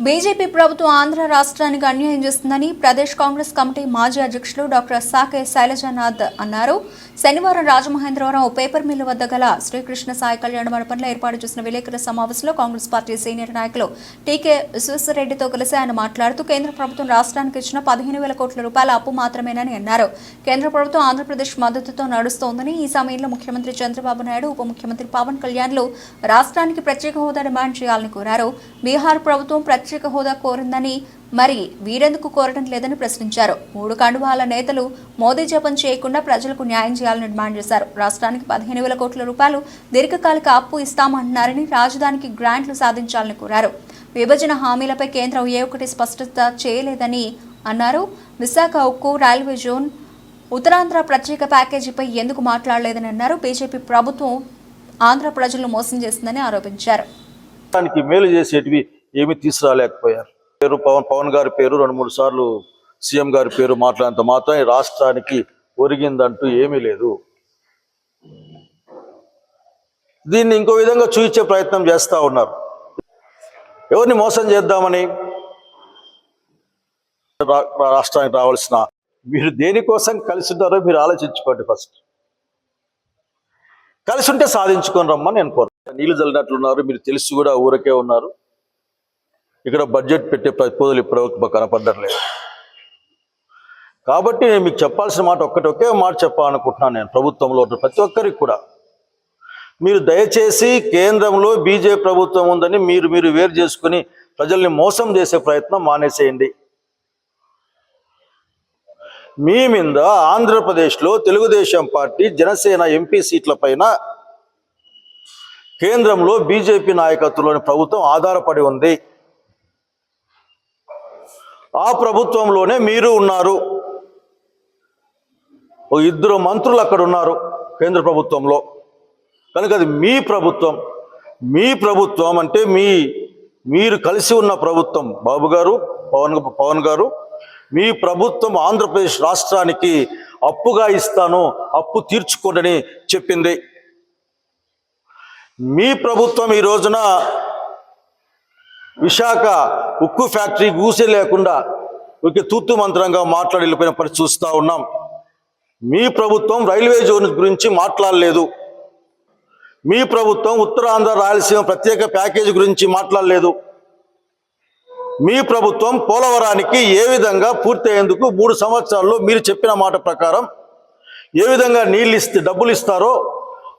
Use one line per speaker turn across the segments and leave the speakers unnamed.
BJP ప్రభుత్వం ఆంధ్ర రాష్ట్రానికి అన్యాయం చేస్తుందని ప్రదేశ్ కాంగ్రెస్ కమిటీ మాజీ అధ్యక్షులు డాక్టర్ సాకే శైలజానాథ్ అన్నారు. శనివారం రాజమహేంద్రవరం పేపర్ మిల్లు వద్ద గల శ్రీకృష్ణ సాయి కళ్యాణ మండపంలో ఏర్పాటు చేసిన విలేకరుల సమావేశంలో కాంగ్రెస్ పార్టీ సీనియర్ నాయకులు టీకే విశ్వేశ్వరరెడ్డితో కలిసి ఆయన మాట్లాడుతూ కేంద్ర ప్రభుత్వం రాష్ట్రానికి ఇచ్చిన పదిహేను వేల కోట్ల రూపాయల అప్పు మాత్రమేనని అన్నారు. కేంద్ర ప్రభుత్వం ఆంధ్రప్రదేశ్ మద్దతుతో నడుస్తోందని ఈ సమయంలో ముఖ్యమంత్రి చంద్రబాబు నాయుడు ఉప ముఖ్యమంత్రి పవన్ కళ్యాణ్లు రాష్ట్రానికి ప్రత్యేక హోదా డిమాండ్ చేయాలని కోరారు. బీహార్ ప్రభుత్వం ప్రత్యేక హోదా కోరిందని మరి వీరెందుకు కోరడం లేదని ప్రశ్నించారు. మూడు కండువాల నేతలు మోదీ జపం చేయకుండా ప్రజలకు న్యాయం చేయాలని డిమాండ్ చేశారు. రాష్ట్రానికి పదిహేను వేల కోట్ల రూపాయలు దీర్ఘకాలిక అప్పు ఇస్తామంటున్నారని రాజధానికి గ్రాంట్లు సాధించాలని కోరారు. విభజన హామీలపై కేంద్రం ఏ ఒక్కటి స్పష్టత చేయలేదని అన్నారు. విశాఖ ఉక్కు రైల్వే జోన్ ఉత్తరాంధ్ర ప్రత్యేక ప్యాకేజీపై ఎందుకు మాట్లాడలేదని అన్నారు. బీజేపీ ప్రభుత్వం ఆంధ్ర ప్రజలను మోసం చేసిందని ఆరోపించారు.
మేలు చేసేటివి ఏమి తీసుకురాలేకపోయారు. పేరు పవన్ పవన్ గారి పేరు రెండు మూడు సార్లు సీఎం గారి పేరు మాట్లాడినంత మాత్రం ఈ రాష్ట్రానికి ఒరిగిందంటూ ఏమీ లేదు. దీన్ని ఇంకో విధంగా చూపించే ప్రయత్నం చేస్తూ ఉన్నారు. ఎవరిని మోసం చేద్దామని రాష్ట్రానికి రావాల్సిన మీరు దేనికోసం కలిసి ఉన్నారో మీరు ఆలోచించుకోండి ఫస్ట్. కలిసి ఉంటే సాధించుకొని రమ్మని నేను నీళ్ళు నీళ్ళు చల్లినట్లున్నారు మీరు తెలిసి కూడా ఊరకే ఉన్నారు. ఇక్కడ బడ్జెట్ పెట్టే ప్రతిపోదలు ఇప్పటివరకు కనపడట్లేదు. కాబట్టి నేను మీకు చెప్పాల్సిన మాట ఒక్కటి ఒకే మాట చెప్పాలనుకుంటున్నాను నేను ప్రభుత్వంలో ఉన్న ప్రతి ఒక్కరికి కూడా. మీరు దయచేసి కేంద్రంలో బీజేపీ ప్రభుత్వం ఉందని మీరు మీరు వేరు చేసుకుని ప్రజల్ని మోసం చేసే ప్రయత్నం మానేసేయండి. మీ మీద ఆంధ్రప్రదేశ్లో తెలుగుదేశం పార్టీ జనసేన ఎంపీ సీట్ల పైన కేంద్రంలో బీజేపీ నాయకత్వంలోని ప్రభుత్వం ఆధారపడి ఉంది. ఆ ప్రభుత్వంలోనే మీరు ఉన్నారు. ఓ ఇద్దరు మంత్రులు అక్కడ ఉన్నారు కేంద్ర ప్రభుత్వంలో. కనుక అది మీ ప్రభుత్వం. మీ ప్రభుత్వం అంటే మీ మీరు కలిసి ఉన్న ప్రభుత్వం. బాబు గారు పవన్ పవన్ గారు మీ ప్రభుత్వం ఆంధ్రప్రదేశ్ రాష్ట్రానికి అప్పుగా ఇస్తాను అప్పు తీర్చుకోండి చెప్పింది. మీ ప్రభుత్వం ఈ రోజున విశాఖ ఉక్కు ఫ్యాక్టరీ ఊసే లేకుండా ఒక తూతు మంత్రంగా మాట్లాడి వెళ్ళిపోయిన చూస్తూ ఉన్నాం. మీ ప్రభుత్వం రైల్వే జోన్ గురించి మాట్లాడలేదు. మీ ప్రభుత్వం ఉత్తరాంధ్ర రాయలసీమ ప్రత్యేక ప్యాకేజీ గురించి మాట్లాడలేదు. మీ ప్రభుత్వం పోలవరానికి ఏ విధంగా పూర్తయ్యేందుకు మూడు సంవత్సరాల్లో మీరు చెప్పిన మాట ప్రకారం ఏ విధంగా నీళ్ళు ఇస్తే డబ్బులు ఇస్తారో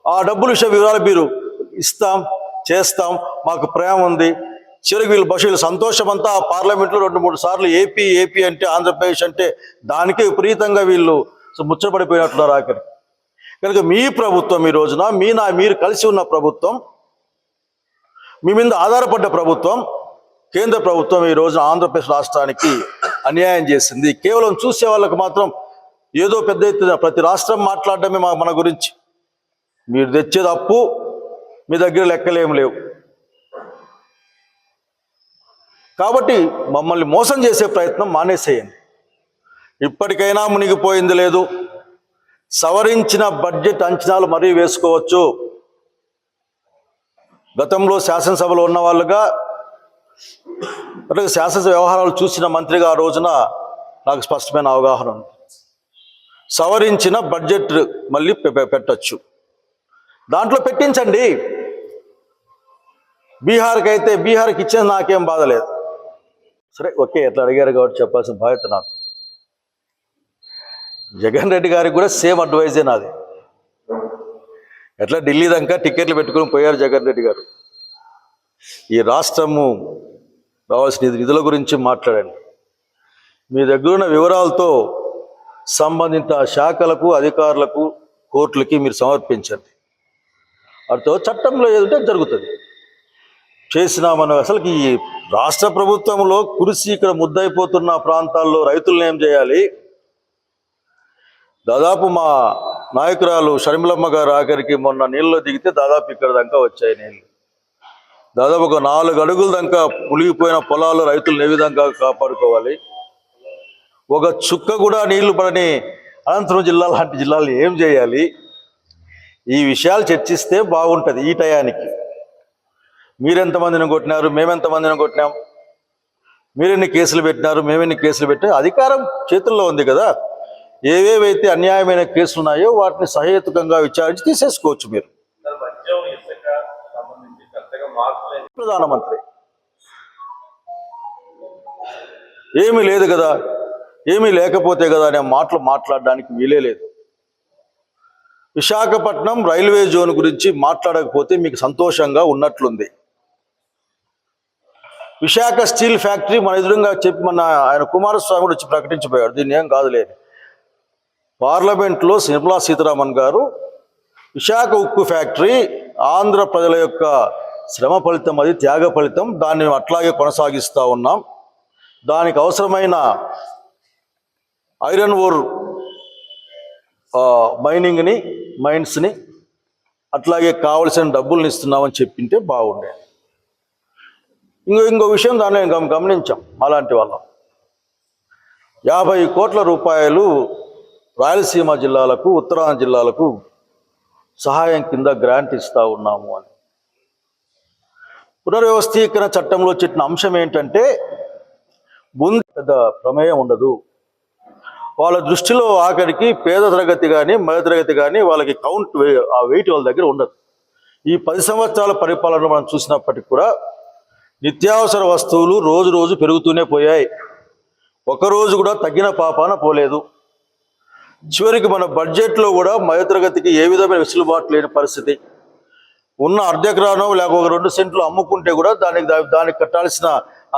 ఆ డబ్బులు విషయ వివరాలు మీరు ఇస్తాం చేస్తాం. మాకు ప్రేమ ఉంది. చివరికి వీళ్ళు బస్సులు సంతోషం అంతా పార్లమెంట్లో రెండు మూడు సార్లు ఏపీ ఏపీ అంటే ఆంధ్రప్రదేశ్ అంటే దానికే విపరీతంగా వీళ్ళు ముచ్చటపడిపోయినట్టున్నారు ఆఖరి. కనుక మీ ప్రభుత్వం ఈ రోజున మీ నా మీరు కలిసి ఉన్న ప్రభుత్వం మీ మీద ఆధారపడ్డ ప్రభుత్వం కేంద్ర ప్రభుత్వం ఈ రోజున ఆంధ్రప్రదేశ్ రాష్ట్రానికి అన్యాయం చేసింది. కేవలం చూసే వాళ్ళకు మాత్రం ఏదో పెద్ద ఎత్తున ప్రతి రాష్ట్రం మాట్లాడడమే మా- మన గురించి. మీరు తెచ్చేది అప్పు మీ దగ్గర లెక్కలేం లేవు. కాబట్టి మమ్మల్ని మోసం చేసే ప్రయత్నం మానేసేయండి. ఇప్పటికైనా మునిగిపోయింది లేదు. సవరించిన బడ్జెట్ అంచనాలు మరీ వేసుకోవచ్చు. గతంలో శాసనసభలో ఉన్న వాళ్ళుగా అలాగే శాసనసభ వ్యవహారాలు చూసిన మంత్రిగా ఆ రోజున నాకు స్పష్టమైన అవగాహన ఉంది. సవరించిన బడ్జెట్ మళ్ళీ పె- పెట్టొచ్చు. దాంట్లో పెట్టించండి. బీహార్కి అయితే బీహార్కి ఇచ్చేది నాకేం బాధ లేదు. సరే ఓకే ఎట్లా అడిగారు కాబట్టి చెప్పాల్సిన బాధ్యత నాకు. జగన్ రెడ్డి గారికి కూడా సేమ్ అడ్వైజే నాది. ఎట్లా ఢిల్లీ దాకా టికెట్లు పెట్టుకుని పోయారు జగన్ రెడ్డి గారు. ఈ రాష్ట్రము రావాల్సిన నిధుల గురించి మాట్లాడండి. మీ దగ్గర ఉన్న వివరాలతో సంబంధిత శాఖలకు అధికారులకు కోర్టులకి మీరు సమర్పించండి. వాటితో చట్టంలో ఏదంటే జరుగుతుంది. చేసినామన్న అసలుకి ఈ రాష్ట్ర ప్రభుత్వంలో కురిసి ఇక్కడ ముద్దయిపోతున్న ప్రాంతాల్లో రైతులను ఏం చేయాలి? దాదాపు మా నాయకురాలు షర్మిలమ్మ గారు ఆఖరికి మొన్న నీళ్ళలో దిగితే దాదాపు ఇక్కడ దాకా వచ్చాయి నీళ్ళు. దాదాపు ఒక నాలుగు అడుగుల దాకా మునిగిపోయిన పొలాలు రైతులను ఏ విధంగా కాపాడుకోవాలి? ఒక చుక్క కూడా నీళ్ళు పడని అనంతపురం జిల్లా లాంటి జిల్లాలు ఏం చేయాలి? ఈ విషయాలు చర్చిస్తే బాగుంటుంది ఈ టయానికి. మీరెంతమందిని కొట్టినారు? మేమెంతమందిని కొట్టినాం? మీరెన్ని కేసులు పెట్టినారు? మేమెన్ని కేసులు పెట్టినా అధికారం చేతుల్లో ఉంది కదా. ఏవేవైతే అన్యాయమైన కేసులు ఉన్నాయో వాటిని సహేతుకంగా విచారించి తీసేసుకోవచ్చు మీరు. ప్రధానమంత్రి. ఏమీ లేదు కదా. ఏమీ లేకపోతే కదా అనే మాటలు మాట్లాడడానికి వీలే లేదు. విశాఖపట్నం రైల్వే జోన్ గురించి మాట్లాడకపోతే మీకు సంతోషంగా ఉన్నట్లుంది. విశాఖ స్టీల్ ఫ్యాక్టరీ మన ఎదురుగా చెప్పి మన ఆయన కుమారస్వామి కూడా వచ్చి ప్రకటించిపోయాడు. దీన్ని ఏం కాదులే పార్లమెంట్లో నిర్మలా సీతారామన్ గారు విశాఖ ఉక్కు ఫ్యాక్టరీ ఆంధ్ర ప్రజల యొక్క శ్రమ ఫలితం అది త్యాగ ఫలితం. దాన్ని అట్లాగే కొనసాగిస్తూ ఉన్నాం. దానికి అవసరమైన ఐరన్ ఓర్ మైనింగ్ని మైన్స్ని అట్లాగే కావలసిన డబ్బుల్ని ఇస్తున్నామని చెప్పింటే బాగుండేది. ఇంకో ఇంకో విషయం దానిలో గమ- గమనించాం అలాంటి వాళ్ళం. యాభై కోట్ల రూపాయలు రాయలసీమ జిల్లాలకు ఉత్తరాంధ్ర జిల్లాలకు సహాయం కింద గ్రాంట్ ఇస్తూ ఉన్నాము అని. పునర్వ్యవస్థీకరణ చట్టంలో చెప్పిన అంశం ఏంటంటే ముందు పెద్ద ప్రమేయం ఉండదు. వాళ్ళ దృష్టిలో ఆఖరికి పేద తరగతి కానీ మధ్య తరగతి కానీ వాళ్ళకి కౌంట్ ఆ వెయిట్ వాళ్ళ దగ్గర ఉండదు. ఈ పది సంవత్సరాల పరిపాలన మనం చూసినప్పటికి కూడా నిత్యావసర వస్తువులు రోజు రోజు పెరుగుతూనే పోయాయి. ఒక రోజు కూడా తగ్గిన పాపాన పోలేదు. చివరికి మన బడ్జెట్లో కూడా మధ్యతరగతికి ఏ విధమైన వెసులుబాటు లేని పరిస్థితి. ఉన్న అర్ధ ఎకరానో లేక ఒక రెండు సెంట్లు అమ్ముకుంటే కూడా దానికి దానికి కట్టాల్సిన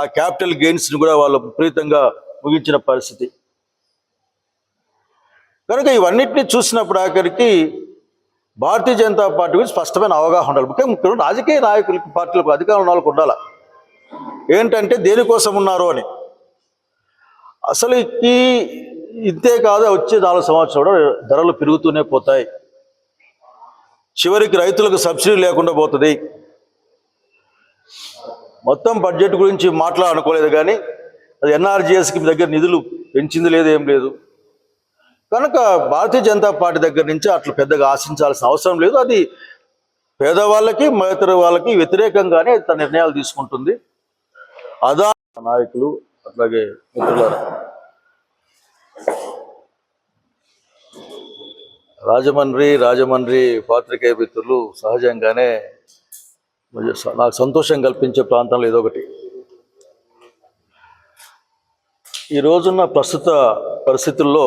ఆ క్యాపిటల్ గెయిన్స్ని కూడా వాళ్ళు విపరీతంగా ముగించిన పరిస్థితి. కనుక ఇవన్నిటిని చూసినప్పుడు ఆఖరికి భారతీయ జనతా పార్టీ గురించి స్పష్టమైన అవగాహన ఉండాలి. ముఖ్యంగా రాజకీయ నాయకులకి పార్టీలకు అధికారంలో ఉన్న వాళ్ళకి ఉండాలి? ఏంటంటే దేనికోసం ఉన్నారు అని. అసలు ఈ ఇంతే కాదు వచ్చే నాలుగు సంవత్సరాలు ధరలు పెరుగుతూనే పోతాయి. చివరికి రైతులకు సబ్సిడీ లేకుండా పోతుంది. మొత్తం బడ్జెట్ గురించి మాట్లాడనుకోలేదు కానీ అది ఎన్ఆర్జీఎస్కి మీ దగ్గర నిధులు పెంచింది లేదు ఏం లేదు. కనుక భారతీయ జనతా పార్టీ దగ్గర నుంచి అట్లా పెద్దగా ఆశించాల్సిన అవసరం లేదు. అది పేదవాళ్ళకి మధ్యతర వాళ్ళకి వ్యతిరేకంగానే తన నిర్ణయాలు తీసుకుంటుంది. అదా నాయకులు అట్లాగే మిత్రులారా. రాజమండ్రి రాజమండ్రి పాత్రికేయ మిత్రులు సహజంగానే నాకు సంతోషం కల్పించే ప్రాంతంలో ఇదొకటి ఒకటి. ఈ రోజున్న ప్రస్తుత పరిస్థితుల్లో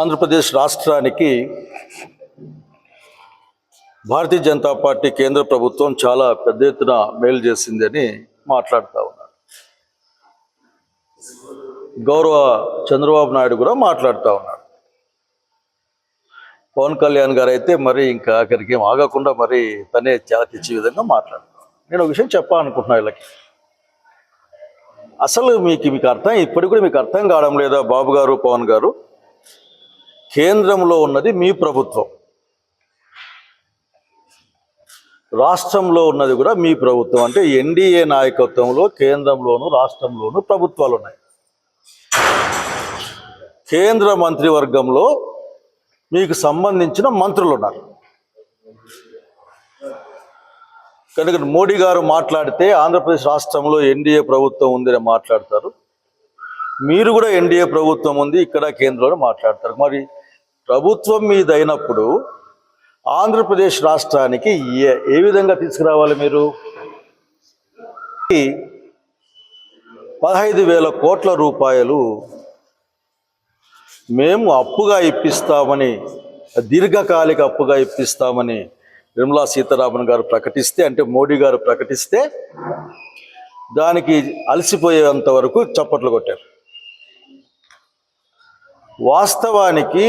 ఆంధ్రప్రదేశ్ రాష్ట్రానికి భారతీయ జనతా పార్టీ కేంద్ర ప్రభుత్వం చాలా పెద్ద ఎత్తున మేలు చేసిందని మాట్లాడుతూ ఉన్నారు. గౌరవ చంద్రబాబు నాయుడు కూడా మాట్లాడుతూ ఉన్నాడు పవన్ కళ్యాణ్ గారు అయితే మరి ఇంకా అక్కడికి ఏం ఆగకుండా మరి తనే చాలా తెచ్చే విధంగా మాట్లాడుతున్నాను నేను ఒక విషయం చెప్పాలనుకుంటున్నా వీళ్ళకి. అసలు మీకు మీకు అర్థం ఇప్పటికి కూడా మీకు అర్థం కావడం లేదా? బాబు గారు పవన్ గారు కేంద్రంలో ఉన్నది మీ ప్రభుత్వం. రాష్ట్రంలో ఉన్నది కూడా మీ ప్రభుత్వం. అంటే ఎన్డీఏ నాయకత్వంలో కేంద్రంలోను రాష్ట్రంలోను ప్రభుత్వాలు ఉన్నాయి. కేంద్ర మంత్రివర్గంలో మీకు సంబంధించిన మంత్రులు ఉన్నారు. కనుక మోడీ గారు మాట్లాడితే ఆంధ్రప్రదేశ్ రాష్ట్రంలో ఎన్డీఏ ప్రభుత్వం ఉందని మాట్లాడతారు. మీరు కూడా ఎన్డీఏ ప్రభుత్వం ఉంది ఇక్కడ కేంద్రంలో మాట్లాడతారు. మరి ప్రభుత్వం మీద అయినప్పుడు ఆంధ్రప్రదేశ్ రాష్ట్రానికి ఏ ఏ విధంగా తీసుకురావాలి మీరు? పదహైదు వేల కోట్ల రూపాయలు మేము అప్పుగా ఇప్పిస్తామని దీర్ఘకాలిక అప్పుగా ఇప్పిస్తామని నిర్మలా సీతారామన్ గారు ప్రకటిస్తే అంటే మోడీ గారు ప్రకటిస్తే దానికి అలసిపోయేంత వరకు చప్పట్లు కొట్టారు. వాస్తవానికి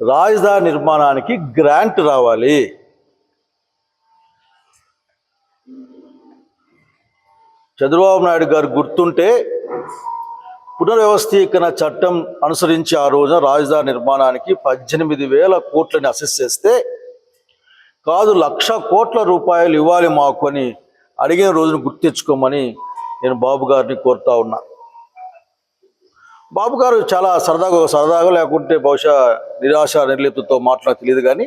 రాజధాని నిర్మాణానికి గ్రాంట్ రావాలి. చంద్రబాబు నాయుడు గారు గుర్తుంటే పునర్వ్యవస్థీకరణ చట్టం అనుసరించి ఆ రోజున రాజధాని నిర్మాణానికి పద్దెనిమిది వేల కోట్లని అసెస్ చేస్తే కాదు లక్ష కోట్ల రూపాయలు ఇవ్వాలి మాకు అని అడిగిన రోజును గుర్తించుకోమని నేను బాబు గారిని కోరుతా ఉన్నా. బాబు గారు చాలా సరదాగా సరదాగా లేకుంటే బహుశా నిరాశ నిర్లిప్తతో మాట్లాడ తెలియదు కానీ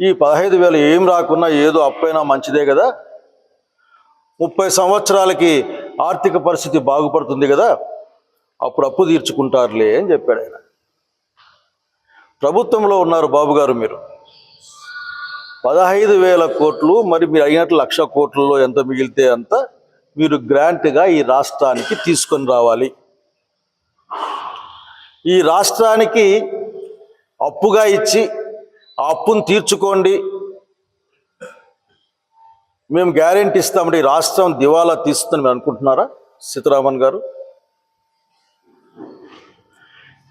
ఈ పదహైదు వేలు ఏం రాకున్నా ఏదో అప్పైనా మంచిదే కదా. ముప్పై సంవత్సరాలకి ఆర్థిక పరిస్థితి బాగుపడుతుంది కదా. అప్పుడు అప్పు తీర్చుకుంటారులే అని చెప్పాడు ఆయన. ప్రభుత్వంలో ఉన్నారు బాబు గారు మీరు. పదహైదు వేల కోట్లు మరి మీరు అయినట్లు లక్ష కోట్లలో ఎంత మిగిలితే అంత మీరు గ్రాంట్గా ఈ రాష్ట్రానికి తీసుకొని రావాలి. ఈ రాష్ట్రానికి అప్పుగా ఇచ్చి ఆ అప్పును తీర్చుకోండి. మేము గ్యారెంటీ ఇస్తామండి. ఈ రాష్ట్రం దివాలా తీస్తుందని మీరు అనుకుంటున్నారా? సీతారామన్ గారు?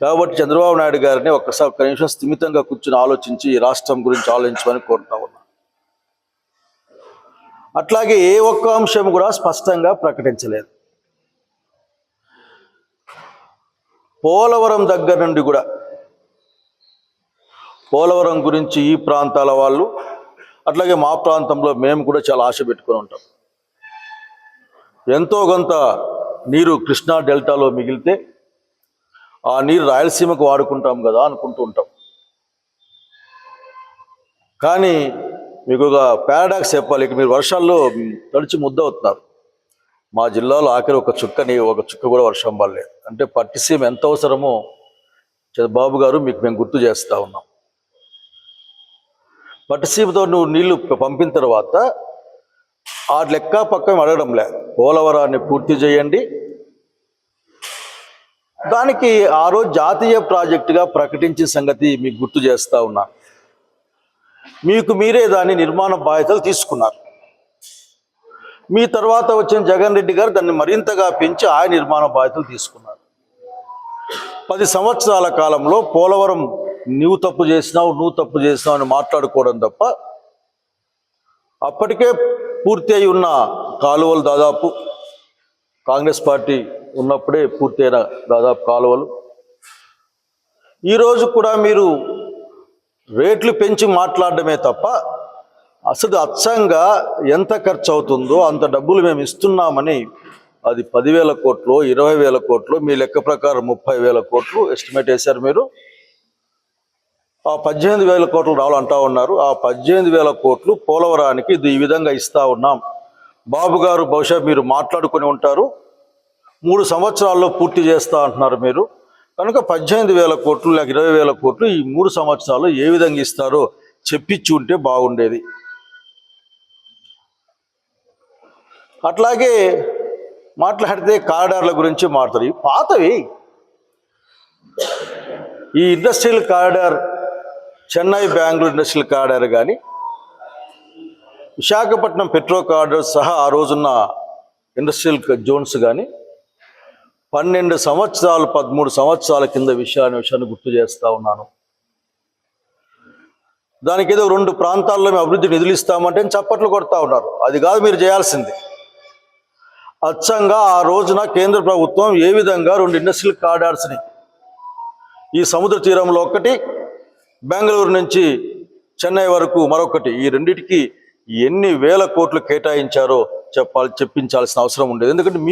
కాబట్టి చంద్రబాబు నాయుడు గారిని ఒక్కసారి ఒక్క నిమిషం స్థిమితంగా కూర్చుని ఆలోచించి ఈ రాష్ట్రం గురించి ఆలోచించమని కోరుతా ఉన్నా. అట్లాగే ఏ ఒక్క అంశం కూడా స్పష్టంగా ప్రకటించలేదు. పోలవరం దగ్గర నుండి కూడా. పోలవరం గురించి ఈ ప్రాంతాల వాళ్ళు అట్లాగే మా ప్రాంతంలో మేము కూడా చాలా ఆశ పెట్టుకొని ఉంటాం. ఎంతో కొంత నీరు కృష్ణా డెల్టాలో మిగిలితే ఆ నీరు రాయలసీమకు వాడుకుంటాం కదా అనుకుంటూ ఉంటాం. కానీ మీకు ఒక పారాడాక్స్ చెప్పాలి ఇక మీరు వర్షాల్లో తడిచి ముద్ద అవుతున్నారు. మా జిల్లాలో ఆఖరి ఒక చుక్కని ఒక చుక్క కూడా వర్షం పడలేదు. అంటే పట్టిసీమ ఎంత అవసరమో చంద్రబాబు గారు మీకు మేము గుర్తు చేస్తూ ఉన్నాం. పట్టిసీమతో నువ్వు నీళ్ళు పంపిన తర్వాత ఆ లెక్క పక్కన అడగడం లే. పోలవరాన్ని పూర్తి చేయండి. దానికి ఆ రోజు జాతీయ ప్రాజెక్టుగా ప్రకటించిన సంగతి మీకు గుర్తు చేస్తూ ఉన్నాను మీకు మీరే దాని నిర్మాణ బాధ్యతలు తీసుకున్నారు. మీ తర్వాత వచ్చిన జగన్ రెడ్డి గారు దాన్ని మరింతగా పెంచి ఆయన నిర్మాణ బాధ్యతలు తీసుకున్నారు. పది సంవత్సరాల కాలంలో పోలవరం నువ్వు తప్పు చేసినావు నువ్వు తప్పు చేసినావు అని మాట్లాడుకోవడం తప్ప అప్పటికే పూర్తి అయి ఉన్న కాలువలు దాదాపు కాంగ్రెస్ పార్టీ ఉన్నప్పుడే పూర్తయిన దాదాపు కాలువలు. ఈరోజు కూడా మీరు రేట్లు పెంచి మాట్లాడడమే తప్ప అసలు అచ్చంగా ఎంత ఖర్చు అవుతుందో అంత డబ్బులు మేము ఇస్తున్నామని అది పదివేల కోట్లు ఇరవై వేల కోట్లు మీ లెక్క ప్రకారం ముప్పై వేల కోట్లు ఎస్టిమేట్ వేశారు మీరు. ఆ పద్దెనిమిది వేల కోట్లు రావాలంటా ఉన్నారు. ఆ పద్దెనిమిది వేల కోట్లు పోలవరానికి ఇది ఈ విధంగా ఇస్తా ఉన్నాం. బాబు గారు బహుశా మీరు మాట్లాడుకొని ఉంటారు. మూడు సంవత్సరాల్లో పూర్తి చేస్తా అంటున్నారు మీరు. కనుక పద్దెనిమిది వేల కోట్లు లేక ఇరవై వేల కోట్లు ఈ మూడు సంవత్సరాలు ఏ విధంగా ఇస్తారో చెప్పించి ఉంటే బాగుండేది. అట్లాగే మాట్లాడితే కారిడార్ల గురించి మాట్లాడతారు. ఇవి పాతవి. ఈ industrial corridor Chennai Bengaluru industrial corridor కానీ విశాఖపట్నం పెట్రో కారిడార్ సహా ఆ రోజున్న ఇండస్ట్రియల్ జోన్స్ కానీ పన్నెండు సంవత్సరాలు పదమూడు సంవత్సరాల కింద విషయాన్ని విషయాన్ని గుర్తు చేస్తా ఉన్నాను. దానికి ఏదో రెండు ప్రాంతాల్లో మేము అభివృద్ధి నిధులు ఇస్తామంటే చప్పట్లు కొడతా ఉన్నారు. అది కాదు మీరు చేయాల్సింది. అచ్చంగా ఆ రోజున కేంద్ర ప్రభుత్వం ఏ విధంగా రెండు ఇండస్ట్రియల్ కారిడార్స్ని ఈ సముద్ర తీరంలో ఒకటి బెంగళూరు నుంచి చెన్నై వరకు మరొకటి ఈ రెండింటికి ఎన్ని వేల కోట్లు కేటాయించారో చెప్పాలి చెప్పించాల్సిన అవసరం ఉండేది. ఎందుకంటే మీ